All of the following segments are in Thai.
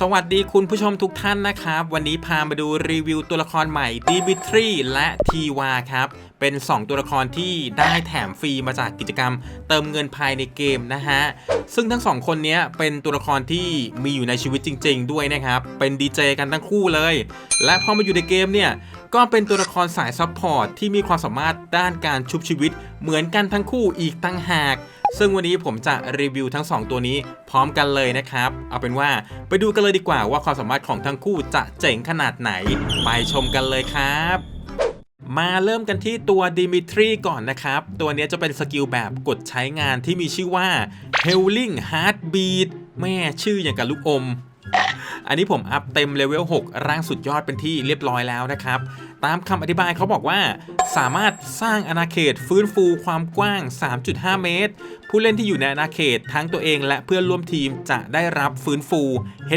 สวัสดีคุณผู้ชมทุกท่านนะครับ วันนี้พามาดูรีวิวตัวละครใหม่ดิมิทรีและทีวาครับ เป็น 2 ตัวละครที่ได้แถมฟรีมาจากกิจกรรม เติมเงินภายในเกมนะฮะ ซึ่งทั้งสองคนนี้เป็นตัวละครที่มีอยู่ในชีวิตจริง ๆ ด้วยนะครับ เป็นดีเจกันทั้งคู่เลย และพอมาอยู่ในเกมเนี่ย ก็เป็นตัวละครสายซัพพอร์ตที่มีความสามารถด้านการชุบชีวิต เหมือนกันทั้งคู่อีกตั้งหาก ซึ่งวันนี้ผมจะรีวิวทั้ง 2 ตัวนี้พร้อมกันเลยนะครับ เอาเป็นว่าไปดูกันเลยดีกว่าว่าความสามารถของทั้งคู่จะเจ๋งขนาดไหน ไปชมกันเลยครับมาเริ่มกันที่ตัวดิมิทรีก่อนนะครับ ตัวนี้จะเป็นสกิลแบบกดใช้งานที่มีชื่อว่า Healing Heartbeat แม่ชื่ออย่างกับลูกอม อันนี้ผมอัพเต็มเลเวล6ร่างสุดยอดเป็นที่เรียบร้อยแล้วนะครับ ตามคำอธิบายเขาบอกว่า สามารถสร้างอาณาเขตฟื้นฟูความกว้าง 3.5 เมตร ผู้เล่นที่อยู่ในอาณาเขตทั้งตัวเองและเพื่อนร่วมทีมจะได้รับฟื้นฟู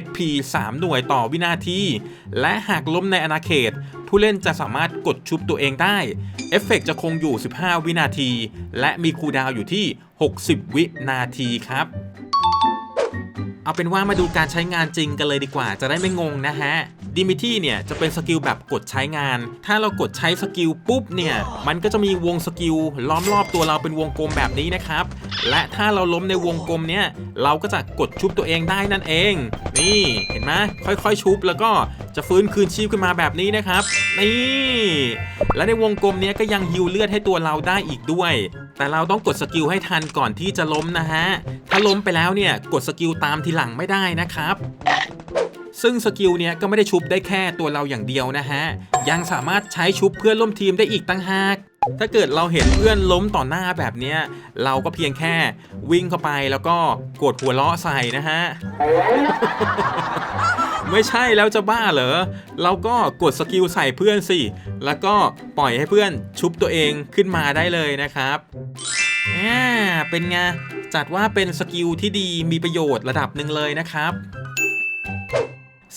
HP 3 หน่วยต่อวินาที และหากล้มในอาณาเขต ผู้เล่นจะสามารถกดชุบตัวเองได้ เอฟเฟกต์จะคงอยู่ 15 วินาที และมีคูดาวอยู่ที่ 60 วินาทีครับ เอาเป็นว่ามาดูการใช้งานจริงกันเลยดีกว่า จะได้ไม่งงนะฮะดิมิที่เนี่ยจะเป็นสกิลแบบกดใช้งาน ถ้าเรากดใช้สกิลปุ๊บเนี่ย มันก็จะมีวงสกิลล้อมรอบตัวเราเป็นวงกลมแบบนี้นะครับ และถ้าเราล้มในวงกลมเนี่ย เราก็จะกดชุบตัวเองได้นั่นเอง นี่เห็นไหมค่อยๆชุบแล้วก็จะฟื้นคืนชีพขึ้นมาแบบนี้นะครับ นี่ และในวงกลมเนี้ยก็ยังฮิวเลือดให้ตัวเราได้อีกด้วย แต่เราต้องกดสกิลให้ทันก่อนที่จะล้มนะฮะ ถ้าล้มไปแล้วเนี่ยกดสกิลตามทีหลังไม่ได้นะครับ ซึ่งสกิลเนี้ยก็ไม่ได้ชุบได้แค่ตัวเราอย่างเดียวนะฮะ ยังสามารถใช้ชุบเพื่อนร่วมทีมได้อีกตั้งหากถ้าเกิดเราเห็นเพื่อนล้มต่อหน้าแบบเนี้ยเราก็เพียงแค่วิ่งเข้าไปแล้วก็กดหัวเราะใส่นะฮะ ไม่ใช่แล้วจะบ้าเหรอ เราก็กดสกิลใส่เพื่อนสิ แล้วก็ปล่อยให้เพื่อนชุบตัวเองขึ้นมาได้เลยนะครับอ่าเป็นไง จัดว่าเป็นสกิลที่ดีมีประโยชน์ระดับหนึ่งเลยนะครับ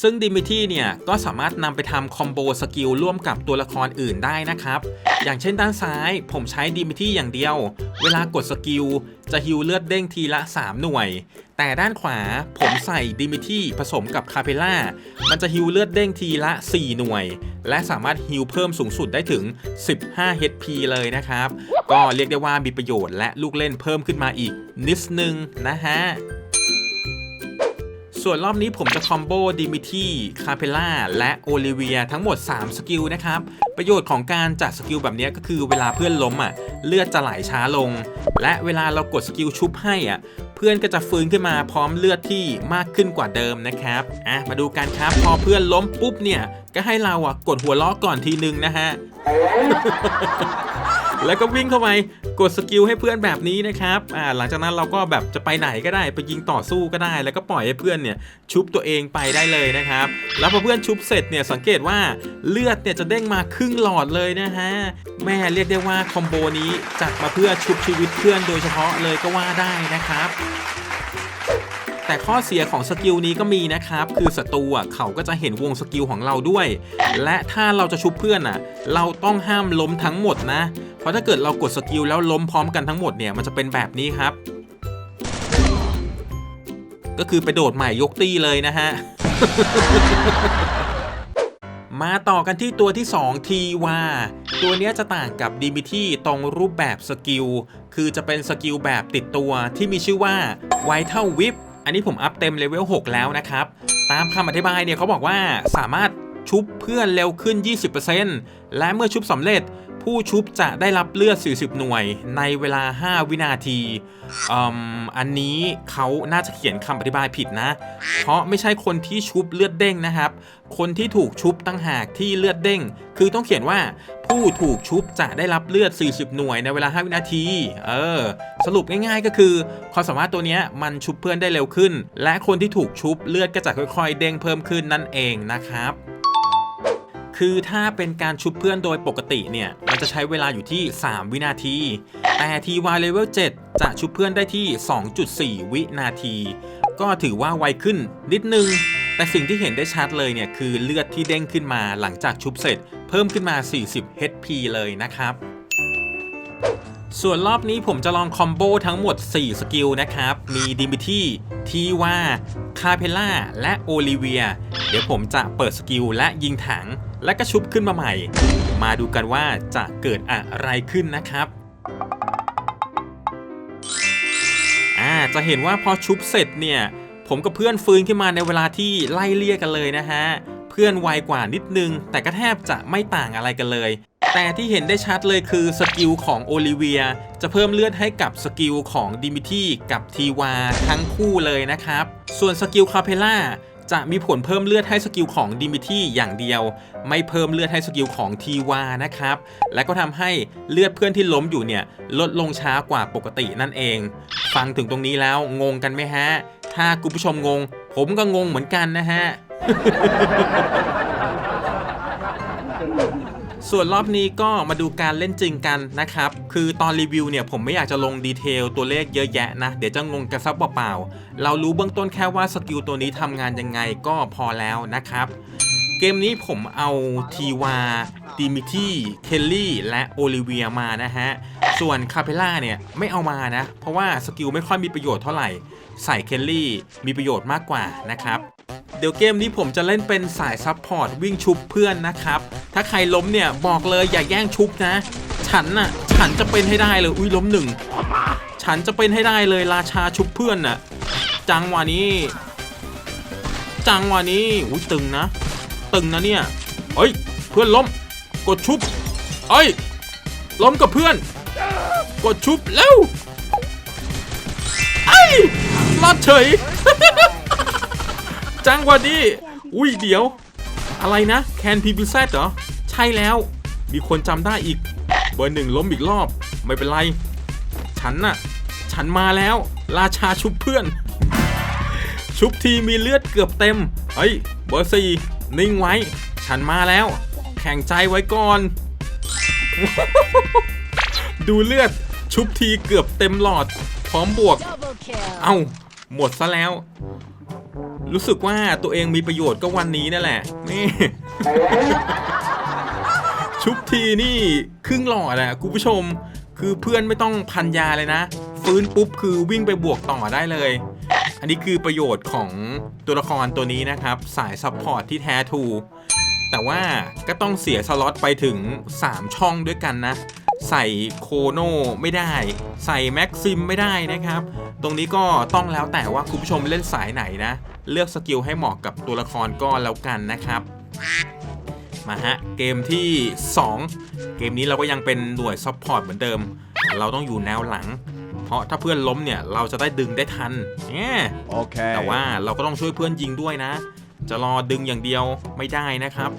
ซึ่งดิมิทีเนี่ยก็สามารถนำไปทำคอมโบสกิลร่วมกับตัวละครอื่นได้นะครับ อย่างเช่นด้านซ้ายผมใช้ดิมิทีอย่างเดียว เวลากดสกิลจะฮิวเลือดเด้งทีละ 3 หน่วย แต่ด้านขวาผมใส่ดิมิทีผสมกับคาเพล่า มันจะฮิวเลือดเด้งทีละ 4 หน่วย และสามารถฮิวเพิ่มสูงสุดได้ถึง 15 HP เลยนะครับ ก็เรียกได้ว่ามีประโยชน์และลูกเล่นเพิ่มขึ้นมาอีกนิดนึงนะฮะ ส่วนรอบนี้ผมจะคอมโบดิมิทีคาเพล่าและโอลิเวียทั้งหมด 3 สกิลนะครับ ประโยชน์ของการจัดสกิลแบบนี้ก็คือเวลาเพื่อนล้มอะเลือดจะไหลช้าลง และเวลาเรากดสกิลชุบให้อะเพื่อนก็จะฟื้นขึ้นมาพร้อมเลือดที่มากขึ้นกว่าเดิมนะครับอะมาดูกันครับพอเพื่อนล้มปุ๊บเนี่ยก็ให้เราอะกดหัวล้อก่อนทีนึงนะฮะ แล้วก็วิ่งเข้าไปกดสกิลให้เพื่อนแบบนี้นะครับอ่าหลังจากนั้นเราก็แบบจะไปไหนก็ได้ไปยิงต่อสู้ก็ได้ แล้วก็ปล่อยให้เพื่อนเนี่ยชุบตัวเองไปได้เลยนะครับ แล้วพอเพื่อนชุบเสร็จเนี่ยสังเกตว่าเลือดเนี่ยจะเด้งมาครึ่งหลอดเลยนะฮะแม่เรียกได้ว่าคอมโบนี้จัดมาเพื่อชุบชีวิตเพื่อนโดยเฉพาะเลยก็ว่าได้นะครับ แต่ข้อเสียของสกิลนี้ก็มีนะครับ คือศัตรูอะเขาก็จะเห็นวงสกิลของเราด้วย และถ้าเราจะชุบเพื่อนอะ เราต้องห้ามล้มทั้งหมดนะ เพราะถ้าเกิดเรากดสกิลแล้วล้มพร้อมกันทั้งหมดเนี่ยมันจะเป็นแบบนี้ครับ ก็คือไปโดดใหม่ยกตีเลยนะฮะมาต่อกันที่ตัวที่ 2 ทีว่าตัวเนี้ยจะต่างกับดีมิที่ตรงรูปแบบสกิล คือจะเป็นสกิลแบบติดตัวที่มีชื่อว่า Vital Whip อันนี้ผมอัพเต็มเลเวล6แล้วนะครับ ตามคำอธิบายเนี่ยเขาบอกว่าสามารถชุบเพื่อนเร็วขึ้น 20%และเมื่อชุบสำเร็จ ผู้ชุบจะได้รับเลือด 40 หน่วยในเวลา 5 วินาทีอืมอันนี้เขาน่าจะเขียนคำอธิบายผิดนะ เพราะไม่ใช่คนที่ชุบเลือดเด้งนะครับ คนที่ถูกชุบตั้งหากที่เลือดเด้ง คือต้องเขียนว่าผู้ถูกชุบจะได้รับเลือด 40 หน่วยในเวลา 5 วินาที เออ สรุปง่ายๆก็คือ ความสามารถตัวนี้มันชุบเพื่อนได้เร็วขึ้น และคนที่ถูกชุบเลือดก็จะค่อยๆ เด้งเพิ่มขึ้นนั่นเองนะครับ คือถ้าเป็นการชุบเพื่อนโดยปกติเนี่ย มันจะใช้เวลาอยู่ที่ 3 วินาที แต่ทีวาเลเวล7จะชุบเพื่อนได้ที่ 2.4 วินาที ก็ถือว่าไวขึ้นนิดนึง แต่สิ่งที่เห็นได้ชัดเลยเนี่ย คือเลือดที่เด้งขึ้นมาหลังจากชุบเสร็จ เพิ่มขึ้นมา 40 HP เลยนะครับส่วนรอบนี้ผมจะลองคอมโบทั้งหมด 4 สกิลนะครับ มีดิมิทีทีว่า คาเพล่า และโอลิเวีย เดี๋ยวผมจะเปิดสกิลและยิงถัง และก็ชุบขึ้นมาใหม่ มาดูกันว่าจะเกิดอะไรขึ้นนะครับอ่าจะเห็นว่าพอชุบเสร็จเนี่ย ผมกับเพื่อนฟื้นขึ้นมาในเวลาที่ไล่เลี่ยกันเลยนะฮะ เพื่อนไวกว่านิดนึง แต่ก็แทบจะไม่ต่างอะไรกันเลย แต่ที่เห็นได้ชัดเลยคือสกิลของโอลิเวียจะเพิ่มเลือดให้กับสกิลของดิมิทีกับทีวาทั้งคู่เลยนะครับ ส่วนสกิลคาเพล่า จะมีผลเพิ่มเลือดให้สกิลของดิมิทีอย่างเดียว ไม่เพิ่มเลือดให้สกิลของทีวานะครับ และก็ทำให้เลือดเพื่อนที่ล้มอยู่เนี่ยลดลงช้ากว่าปกตินั่นเอง ฟังถึงตรงนี้แล้วงงกันไหมฮะ ถ้าคุณผู้ชมงง ผมก็งงเหมือนกันนะฮะ ส่วนรอบนี้ก็มาดูการเล่นจริงกันนะครับ คือตอนรีวิวเนี่ยผมไม่อยากจะลงดีเทลตัวเลขเยอะแยะนะ เดี๋ยวจะงงกันซับเปล่าๆเรารู้เบื้องต้นแค่ว่าสกิลตัวนี้ทำงานยังไงก็พอแล้วนะครับ เกมนี้ผมเอาทีวาดิมิที่เคลลี่ และโอลิเวียมานะฮะ ส่วนคาเพล่าเนี่ยไม่เอามานะ เพราะว่าสกิลไม่ค่อยมีประโยชน์เท่าไหร่ ใส่เคลลี่มีประโยชน์มากกว่านะครับเดี๋ยวเกมนี้ผมจะเล่นเป็นสายซับพอร์ตวิ่งชุบเพื่อนนะครับ ถ้าใครล้มเนี่ยบอกเลยอย่าแย่งชุบนะ ฉันน่ะ ฉันจะเป็นให้ได้เลย อุ้ยล้มหนึ่ง ฉันจะเป็นให้ได้เลยราชาชุบเพื่อนน่ะ จังหวะนี้ จังหวะนี้อุ้ยตึงนะ ตึงนะเนี่ยเฮ้ย เพื่อนล้ม กดชุบเอ้ย ล้มกับเพื่อน กดชุบเร็วไอ้รอดเฉย จังหวะนี้ อุ้ยเดี๋ยว อะไรนะ แคนพีพีแซเหรอ ใช่แล้ว มีคนจำได้อีก เบอร์หนึ่งล้มอีกรอบ ไม่เป็นไร ฉันน่ะ ฉันมาแล้ว ราชาชุบเพื่อน ชุบทีมีเลือดเกือบเต็ม เฮ้ย เบอร์สี่นิ่งไว้ ฉันมาแล้ว แข่งใจไว้ก่อน ดูเลือด ชุบทีเกือบเต็มหลอด พร้อมบวก Double kill. เอ้า หมดซะแล้วรู้สึกว่าตัวเองมีประโยชน์ก็วันนี้นั่นแหละ นี่ ชุบทีนี่ครึ่งหลอดอะคุณผู้ชม คือเพื่อนไม่ต้องพันยาเลยนะ ฟื้นปุ๊บคือวิ่งไปบวกต่อได้เลย อันนี้คือประโยชน์ของตัวละครตัวนี้นะครับ สายซัพพอร์ตที่แท้ทูแต่ว่าก็ต้องเสียสล็อตไปถึง 3 ช่องด้วยกันนะ ใส่โคโนไม่ได้ ใส่แม็กซิมไม่ได้นะครับ ตรงนี้ก็ต้องแล้วแต่ว่าคุณผู้ชมเล่นสายไหนนะ เลือกสกิลให้เหมาะกับตัวละครก็แล้วกันนะครับ มาฮะ เกมที่ 2 เกมนี้เราก็ยังเป็นหน่วยซัพพอร์ตเหมือนเดิม เราต้องอยู่แนวหลัง เพราะถ้าเพื่อนล้มเนี่ย เราจะได้ดึงได้ทันเนี่ย Okay. แต่ว่าเราก็ต้องช่วยเพื่อนยิงด้วยนะ จะรอดึงอย่างเดียวไม่ได้นะครับ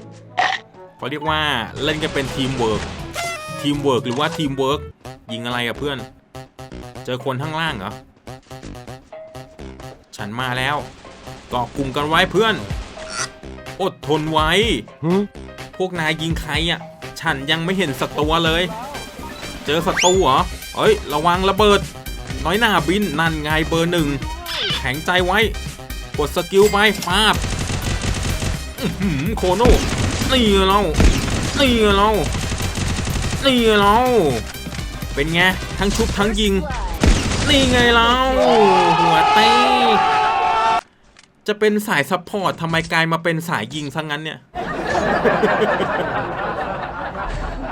เขาเรียกว่าเล่นกันเป็นทีมเวิร์กทีมเวิร์กหรือว่าทีมเวิร์กยิงอะไรอะเพื่อน เจอคนข้างล่างเหรอ ฉันมาแล้วเกาะกลุ่มกันไว้เพื่อน อดทนไว้ Hmm? พวกนายยิงใครอะ ฉันยังไม่เห็นศัตรูเลย เจอศัตรูเหรอเฮ้ย ระวังระเบิด น้อยหน้าบินนั่นไงเบอร์หนึ่ง แข็งใจไว้ กดสกิลไปฟาบอื้อหือโคโน่นี่เรานี่เรานี่เราเป็นไง ทั้งชุบทั้งยิง นี่ไงเราหัวเต้ จะเป็นสายซัพพอร์ตทำไมกลายมาเป็นสายยิงซะงั้นเนี่ย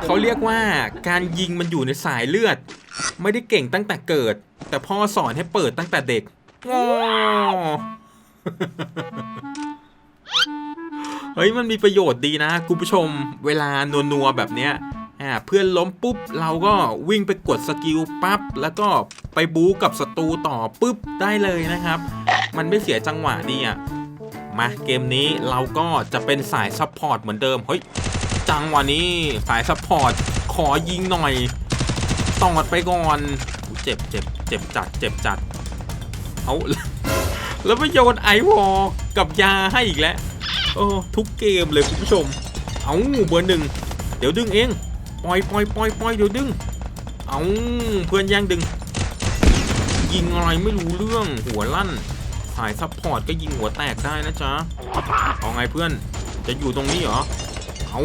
เขาเรียกว่าการยิงมันอยู่ในสายเลือด ไม่ได้เก่งตั้งแต่เกิด แต่พ่อสอนให้เปิดตั้งแต่เด็กงอเฮ้ยมันมีประโยชน์ดีนะคุณผู้ชม เวลานัวๆแบบเนี้ยอ่าเพื่อนล้มปุ๊บเราก็วิ่งไปกดสกิลปั๊บแล้วก็ไปบู๊กับศัตรูต่อปุ๊บได้เลยนะครับ มันไม่เสียจังหวะดีอะมาเกมนี้เราก็จะเป็นสายซัพพอร์ตเหมือนเดิมเฮ้ยจังหวะนี้สายซัพพอร์ตขอยิงหน่อยตอดไปก่อนเจ็บเจ็บเจ็บจัดเจ็บจัดเอาแล้วไปโยนไอวอกับยาให้อีกแล้วโอ้ทุกเกมเลยคุณผู้ชม เอาเบอร์หนึ่งเดี๋ยวดึงเองปล่อยปล่อยปล่อยปล่อยเดี๋ยวดึง เอาเพื่อนแย่งดึง ยิงอะไรไม่รู้เรื่องหัวลั่นายซัพพอร์ตก็ยิงหัวแตกได้นะจ๊ะ เอาไงเพื่อน จะอยู่ตรงนี้เหรอ เอา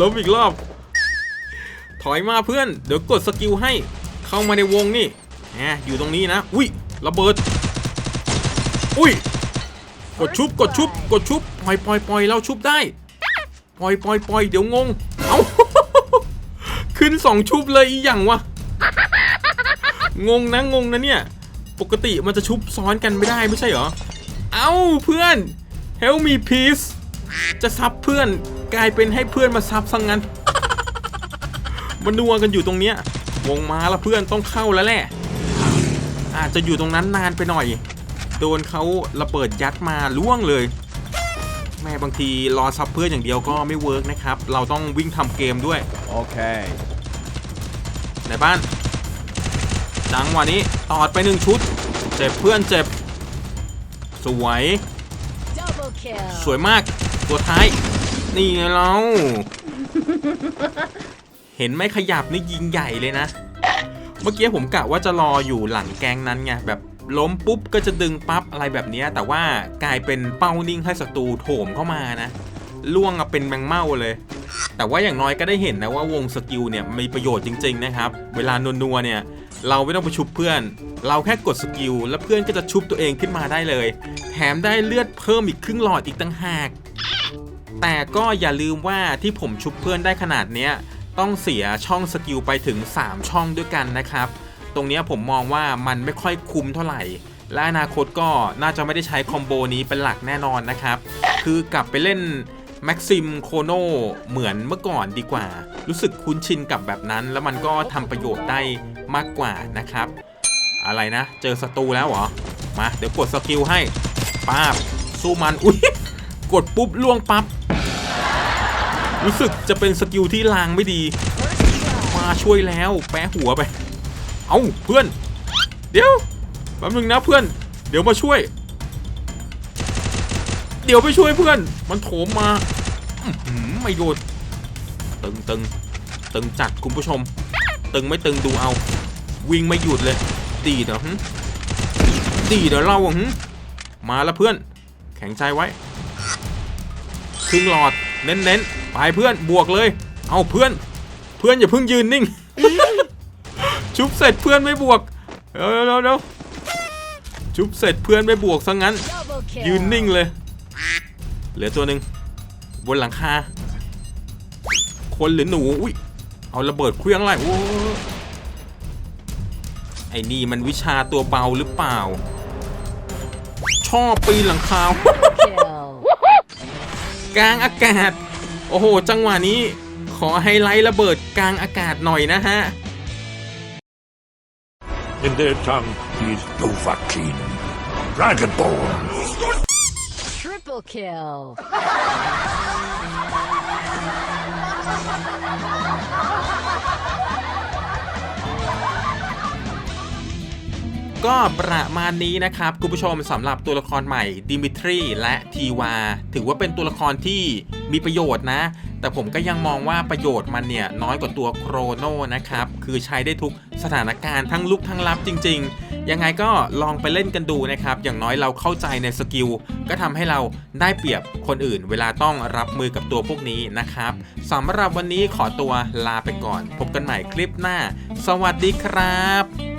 ล้มอีกรอบ ถอยมาเพื่อน เดี๋ยวกดสกิลให้ เข้ามาในวงนี่แหมอยู่ตรงนี้นะ อุ้ย ระเบิด อุ้ย กดชุบ กดชุบ กดชุบ ปล่อยปล่อยปล่อยเราชุบได้ ปล่อยปล่อยปล่อยเดี๋ยวงง เอาขึ้นสองชุบเลยอีหยังวะ งงนะงงนะเนี่ย ปกติมันจะชุบซ้อนกันไม่ได้ไม่ใช่เหรอ เอ้าเพื่อน help me please จะซับเพื่อนกลายเป็นให้เพื่อนมาซับซะงงั้น มันนัวกันอยู่ตรงเนี้ยวงมาแล้วเพื่อนต้องเข้าแล้วแหละ อาจจะอยู่ตรงนั้นนานไปหน่อย โดนเขาระเบิดยัดมาล่วงเลย แม่บางทีรอซับเพื่อนอย่างเดียวก็ไม่เวิร์กนะครับ เราต้องวิ่งทำเกมด้วย Okay. ในบ้าน จังหวะนี้ตอดไปหนึ่งชุด เจ็บเพื่อนเจ็บ สวย Double kill. สวยมาก ตัวท้าย นี่ไงเรา เห็นไหม่ขยับนี่ยิงใหญ่เลยนะ เมื่อกี้ผมกะว่าจะรออยู่หลังแกงนั้นไงแบบล้มปุ๊บก็จะดึงปั๊บอะไรแบบเนี้ยแต่ว่ากลายเป็นเป้านิ่งให้ศัตรูโถมเข้ามานะล่วงอะเป็นแมงเม่าเลย แต่ว่าอย่างน้อยก็ได้เห็นนะว่าวงสกิลเนี่ยมีประโยชน์จริง ๆ นะครับ เวลานัวๆเนี่ย เราไม่ต้องไปชุบเพื่อน เราแค่กดสกิลแล้วเพื่อนก็จะชุบตัวเองขึ้นมาได้เลย แถมได้เลือดเพิ่มอีกครึ่งหลอดอีกตั้งหาก แต่ก็อย่าลืมว่าที่ผมชุบเพื่อนได้ขนาดเนี้ยต้องเสียช่องสกิลไปถึง 3 ช่องด้วยกันนะครับ ตรงนี้ผมมองว่ามันไม่ค่อยคุ้มเท่าไหร่ และอนาคตก็น่าจะไม่ได้ใช้คอมโบนี้เป็นหลักแน่นอนนะครับ คือกลับไปเล่นแม็กซิมโคโนเหมือนเมื่อก่อนดีกว่า รู้สึกคุ้นชินกับแบบนั้น แล้วมันก็ทำประโยชน์ได้ มากกว่านะครับ อะไรนะ เจอศัตรูแล้วเหรอ มา เดี๋ยวกดสกิลให้ป้าบสู้มัน อุ้ยกดปุ๊บล่วงปั๊บ รู้สึกจะเป็นสกิลที่ลางไม่ดี มาช่วยแล้วแปะหัวไป เอาเพื่อน เดี๋ยวแป๊บนึงนะเพื่อน เดี๋ยวมาช่วย เดี๋ยวไปช่วยเพื่อน มันโถมมาหือไม่โดนตึงตึงตึงจัดคุณผู้ชม ตึงไม่ตึงดูเอา วิ่งไม่หยุดเลยดีเดี๋ยวหึดีเดี๋ยวเราหึมาแล้วเพื่อน แข็งใจไว้ครึ่งหลอดเน้นๆไปเพื่อนบวกเลย เอาเพื่อน เพื่อนอย่าเพิ่งยืนนิ่ง ชุบเสร็จเพื่อนไม่บวกเดี๋ยวเดี๋ยวเดี๋ยวชุบเสร็จเพื่อนไม่บวกซะงั้น ยืนนิ่งเลย เหลือตัวหนึ่งบนหลังคาคนหรือหนูอุ้ยเอาระเบิดเครื่องไล่โอ้ ไอ้นี่มันวิชาตัวเบาหรือเปล่า ชอบปีนหลังคา Kill. กลางอากาศ โอ้โห จังหวะนี้ขอไฮไลท์ระเบิดกลางอากาศหน่อยนะฮะ In their tongue, he is Dovahkiin, Dragonborn. Triple kill. ก็ประมาณนี้นะครับคุณผู้ชมสำหรับตัวละครใหม่ดิมิทรีและทีวา ถือว่าเป็นตัวละครที่มีประโยชน์นะ แต่ผมก็ยังมองว่าประโยชน์มันเนี่ย น้อยกว่าตัวโครโนนะครับ คือใช้ได้ทุกสถานการณ์ทั้งลุกทั้งรับจริง ๆ ยังไงก็ลองไปเล่นกันดูนะครับ อย่างน้อยเราเข้าใจในสกิล ก็ทำให้เราได้เปรียบคนอื่น เวลาต้องรับมือกับตัวพวกนี้นะครับสำหรับวันนี้ขอตัวลาไปก่อน พบกันใหม่คลิปหน้า สวัสดีครับ